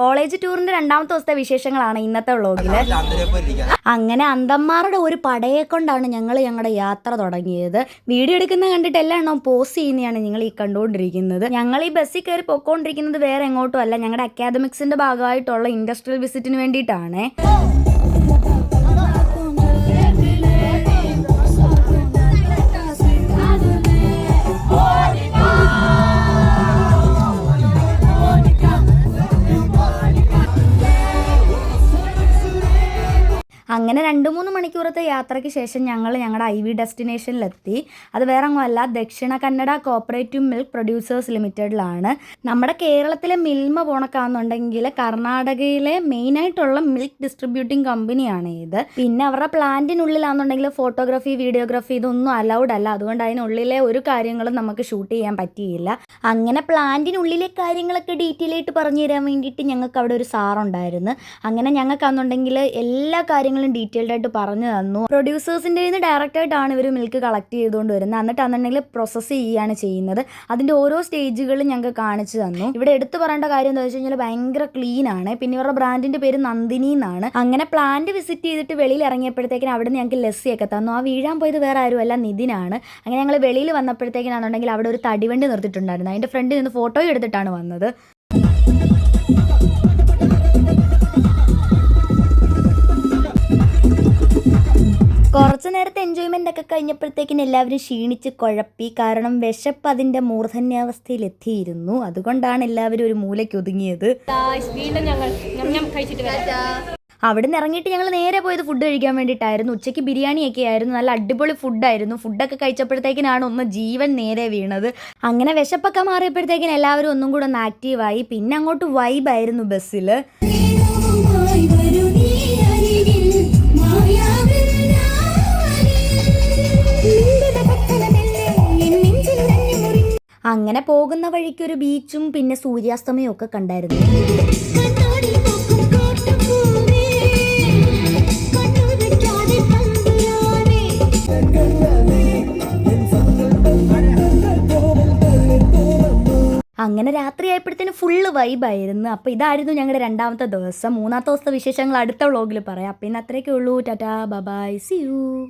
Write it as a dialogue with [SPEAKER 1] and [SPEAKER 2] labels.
[SPEAKER 1] College ടൂറിന്റെ രണ്ടാമത്തെ ദിവസത്തെ വിശേഷങ്ങളാണ് ഇന്നത്തെ വ്ളോഗിൽ. അങ്ങനെ അന്തന്മാരുടെ ഒരു പടയെ കൊണ്ടാണ് ഞങ്ങൾ ഞങ്ങളുടെ യാത്ര തുടങ്ങിയത്. വീഡിയോ എടുക്കുന്ന കണ്ടിട്ട് എല്ലാം എണ്ണം പോസ്റ്റ് ചെയ്യുന്നതാണ് നിങ്ങൾ ഈ കണ്ടുകൊണ്ടിരിക്കുന്നത് ഞങ്ങൾ ഈ ബസ്സിൽ കയറി പൊക്കോണ്ടിരിക്കുന്നത് വേറെ എങ്ങോട്ടും അല്ല ഞങ്ങളുടെ അക്കാദമിക്സിന്റെ ഭാഗമായിട്ടുള്ള ഇൻഡസ്ട്രിയൽ വിസിറ്റിന് വേണ്ടിയിട്ടാണ്. അങ്ങനെ രണ്ട് മൂന്ന് മണിക്കൂറത്തെ യാത്രയ്ക്ക് ശേഷം ഞങ്ങൾ ഞങ്ങളുടെ ഐ വി ഡെസ്റ്റിനേഷനിലെത്തി. അത് വേറെ ഒന്നുമല്ല Dakshina Kannada cooperative milk producers ലിമിറ്റഡിലാണ്. നമ്മുടെ കേരളത്തിലെ മിൽമ പോണക്കാന്നുണ്ടെങ്കിൽ കർണാടകയിലെ മെയിനായിട്ടുള്ള മിൽക്ക് ഡിസ്ട്രിബ്യൂട്ടിംഗ് കമ്പനിയാണ് ഇത്. പിന്നെ അവരുടെ പ്ലാന്റിനുള്ളിലാണെന്നുണ്ടെങ്കിൽ ഫോട്ടോഗ്രാഫി വീഡിയോഗ്രാഫി ഇതൊന്നും അലൗഡ് അല്ല. അതുകൊണ്ട് അതിനുള്ളിലെ ഒരു കാര്യങ്ങളും നമുക്ക് ഷൂട്ട് ചെയ്യാൻ പറ്റിയില്ല. അങ്ങനെ പ്ലാന്റിനുള്ളിലെ കാര്യങ്ങളൊക്കെ ഡീറ്റെയിൽ ആയിട്ട് പറഞ്ഞു തരാൻ വേണ്ടിയിട്ട് ഞങ്ങൾക്ക് അവിടെ ഒരു സാറുണ്ടായിരുന്നു. അങ്ങനെ ഞങ്ങൾക്കാണെന്നുണ്ടെങ്കിൽ എല്ലാ കാര്യങ്ങളും ഡീറ്റെയിൽഡ് ആയിട്ട് പറഞ്ഞു തന്നു. പ്രൊഡ്യൂസേഴ്സിന്റെ നിന്ന് ഡയറക്റ്റായിട്ടാണ് ഇവർ മിൽക്ക് കളക്ട് ചെയ്തുകൊണ്ട് വരുന്നത്. എന്നിട്ടാണെന്നുണ്ടെങ്കിൽ പ്രോസസ്സ് ചെയ്യുകയാണ് ചെയ്യുന്നത്. അതിന്റെ ഓരോ സ്റ്റേജുകളും ഞങ്ങൾക്ക് കാണിച്ചു തന്നു. ഇവിടെ എടുത്തു പറയേണ്ട കാര്യം എന്താ വെച്ച് കഴിഞ്ഞാൽ ഭയങ്കര ക്ലീൻ ആണ്. പിന്നെ ഇവരുടെ ബ്രാൻഡിന്റെ പേര് നന്ദിനി എന്നാണ്. അങ്ങനെ പ്ലാന്റ് വിസിറ്റ് ചെയ്തിട്ട് വെളിയിൽ ഇറങ്ങിയപ്പോഴത്തേക്കിനും അവിടെ നിന്ന് ഞങ്ങൾക്ക് ലസ്സിയൊക്കെ തന്നു. ആ വീഴാൻ പോയത് വേറെ ആരുമല്ല നിതിനാണ്. അങ്ങനെ ഞങ്ങൾ വെളിയിൽ വന്നപ്പോഴത്തേക്കിനാണെന്നുണ്ടെങ്കിൽ അവിടെ ഒരു തടിവണ്ടി നിർത്തിയിട്ടുണ്ടായിരുന്നു. അതിന്റെ ഫ്രണ്ടിൽ നിന്ന് ഫോട്ടോയും എടുത്തിട്ടാണ് വന്നത്. കുറച്ച് നേരത്തെ എൻജോയ്മെന്റ് ഒക്കെ കഴിഞ്ഞപ്പോഴത്തേക്കിന് എല്ലാവരും ക്ഷീണിച്ച് കുഴപ്പി. കാരണം വിശപ്പ് അതിന്റെ മൂർധന്യാവസ്ഥയിൽ എത്തിയിരുന്നു അതുകൊണ്ടാണ് എല്ലാവരും ഒരു മൂലയ്ക്ക് ഒതുങ്ങിയത്.
[SPEAKER 2] വീണ്ടും ഞങ്ങൾ കഴിച്ചിട്ട് വരാം.
[SPEAKER 1] അവിടെ നിന്ന് ഇറങ്ങിയിട്ട് ഞങ്ങൾ നേരെ പോയത് ഫുഡ് കഴിക്കാൻ വേണ്ടിയിട്ടായിരുന്നു. ഉച്ചയ്ക്ക് ബിരിയാണിയൊക്കെ ആയിരുന്നു. നല്ല അടിപൊളി ഫുഡായിരുന്നു ഫുഡൊക്കെ കഴിച്ചപ്പോഴത്തേക്കിനാണ് ഒന്ന് ജീവൻ നേരെ വീണത്. അങ്ങനെ വിശപ്പൊക്കെ മാറിയപ്പോഴത്തേക്കിന് എല്ലാവരും ഒന്നും കൂടെ ഒന്ന് ആക്റ്റീവായി പിന്നെ അങ്ങോട്ട് വൈബായിരുന്നു ബസ്സിൽ അങ്ങനെ പോകുന്ന വഴിക്ക് ഒരു ബീച്ചും പിന്നെ സൂര്യാസ്തമയവും ഒക്കെ കണ്ടായിരുന്നു. അങ്ങനെ രാത്രിയായപ്പോഴത്തേന് ഫുള്ള് വൈബായിരുന്നു അപ്പോൾ ഇതായിരുന്നു ഞങ്ങളുടെ രണ്ടാമത്തെ ദിവസം. മൂന്നാമത്തെ ദിവസത്തെ വിശേഷങ്ങൾ അടുത്ത വ്ളോഗിൽ പറയാം. അപ്പോൾ ഇന്ന് അത്രയൊക്കെ ഉള്ളൂ. Tata bye bye see you.